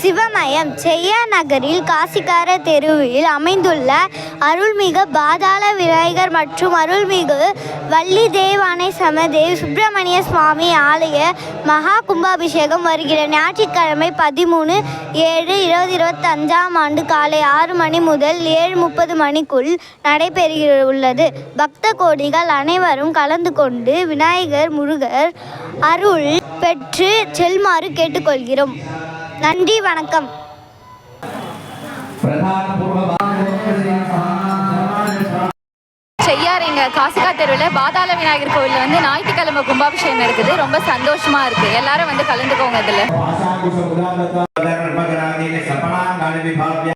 சிவமயம் செய்யா நகரில் காசிக்கார தெருவில் அமைந்துள்ள அருள்மிகு பாதாள விநாயகர் மற்றும் அருள்மிகு வள்ளி தேவானை சமதேவ் சுப்பிரமணிய சுவாமி ஆலய மகா கும்பாபிஷேகம் வருகிற ஞாயிற்றுக்கிழமை பதிமூணு ஏழு இருபது இருபத்தஞ்சாம் ஆண்டு காலை ஆறு மணி முதல் ஏழு முப்பது மணிக்குள் நடைபெறுகிற உள்ளது பக்த கோடிகள் அனைவரும் கலந்து கொண்டு விநாயகர் முருகர் அருள் பெற்று செல்மாறு கேட்டுக்கொள்கிறோம். நன்றி வணக்கம். செய்யார் எங்கள் காசிகா தெருவில் பாதாள விநாயகர் கோவிலில் வந்து ஞாயிற்றுக்கிழமை கும்பாபிஷேகம் இருக்குது ரொம்ப சந்தோஷமா இருக்கு. எல்லாரும் வந்து கலந்துக்கோங்க இதில்.